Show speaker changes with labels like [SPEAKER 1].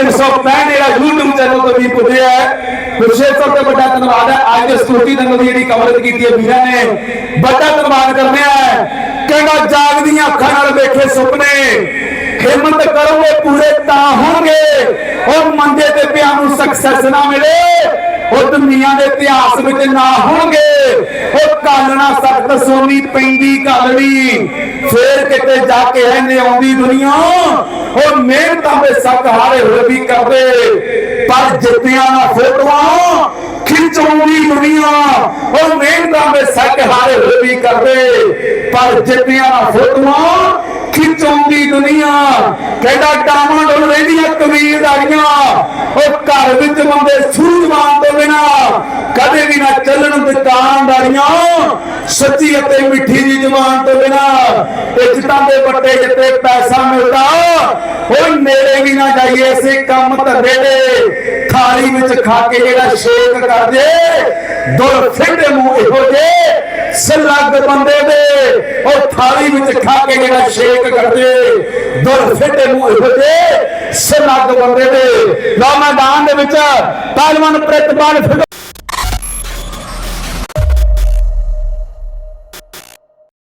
[SPEAKER 1] 365 ਜਿਹੜਾ YouTube channel ਤੋਂ ਵੀ ਪੁੱਜਿਆ ਹੈ ਵਿਸ਼ੇਸ਼ ਤੌਰ ਤੇ ਵੱਡਾ ਧੰਨਵਾਦ ਹੈ। ਅੱਜ ਦੇ ਸਤੂਤੀ ਦੰਗਲ ਦੀ ਜਿਹੜੀ ਕਵਰੇਜ ਕੀਤੀ ਹੈ ਵੀਰਾਂ ਨੇ, ਵੱਡਾ ਧੰਨਵਾਦ ਕਰਨੇ ਆ। ਕਹਿੰਦਾ, ਜਾਗਦੀਆਂ ਅੱਖਾਂ ਨਾਲ ਵੇਖੇ ਸੁਪਨੇ, ਹਿੰਮਤ ਕਰੋਗੇ ਪੂਰੇ ਤਾਂ ਹੋਣਗੇ। ਉਹ ਮੰਦੇ ਤੇ ਪਿਆ ਨੂੰ ਸਕਸੈਸ ਨਾ ਮਿਲੇ, ਉਹ ਦੁਨੀਆ ਦੇ ਇਤਿਹਾਸ ਵਿੱਚ ਨਾ ਹੋਣਗੇ। ਉਹ ਕਾਲਣਾ ਸਖਤ ਸੋਨੀ ਪੈਂਦੀ ਕਾਲਣੀ ਫੇਰ ਕਿਤੇ ਜਾ ਕੇ ਇਹਨੇ ਆਉਂਦੀ ਦੁਨੀਆ। ਉਹ ਮਿਹਨਤਾਂ ਦੇ ਸੱਕ ਹਾਰੇ ਹੋਏ ਕਰਦੇ। ਪਰ ਜਿੱਤਿਆਂ ਨਾ ਫੋਟੋਆਂ ਖਿੱਚਾਉਂਦੀ ਦੁਨੀਆ। ਉਹ ਮਿਹਨਤਾਂ ਦੇ ਸੱਕ ਹਾਰੇ ਹੋਏ ਕਰਦੇ। ਪਰ ਜਿੱਤਿਆਂ ਨਾ ਫੋਟੋਆਂ ਖਿੱਚਾਉਂਦੀ ਦੁਨੀਆ। ਕਹਿੰਦਾ ਡਾਵਾਂ ਡੋਲ ਰਹਿੰਦੀਆਂ ਕਬੀਰਦਾਰੀਆਂ ਉਹ ਘਰ ਵਿੱਚ ਬੰਦੇ ਸੂਝਵਾਨ ਤੋਂ ਬਿਨਾ ਕਦੇ ਵੀ ਨਾ ਚੱਲਣ ਦੁਕਾਨਦਾਰੀਆਂ ਸੱਚੀ ਅਤੇ ਮਿੱਠੀ ਦੀ ਜ਼ੁਬਾਨ ਤੋਂ ਬਿਨਾ ਇੱਜ਼ਤਾਂ ਦੇ ਵੱਟੇ ਜਿੱਤੇ ਪੈਸਾ ਮਿਲਦਾ ਉਹ ਨੇੜੇ ਵੀ ਨਾ ਜਾਈਏ ਇਸੇ ਕੰਮ ਧੰਦੇ ਦੇ ਥਾਲੀ ਵਿੱਚ ਖਾ ਕੇ ਜਿਹੜਾ ਸ਼ੇਕ ਕਰਦੇ ਜੇ ਦੁਰ ਫਿੱਟੇ ਮੂੰਹ ਇਹੋ ਜੇ ਸਲੱਗ ਬੰਦੇ ਦੇ। ਉਹ ਥਾਲੀ ਵਿੱਚ ਖਾ ਕੇ ਜਿਹੜਾ ਸ਼ੇਕ ਕਰਦੇ ਦੁਰ ਫਿੱਟੇ ਮੂੰਹ ਇਹੋ ਜੇ ਸਲੱਗ ਬੰਦੇ ਦੇ। ਲੋ ਮੈਦਾਨ ਦੇ ਵਿੱਚ ਪਹਿਲਵਾਨ ਪ੍ਰਿਤਪਾਲ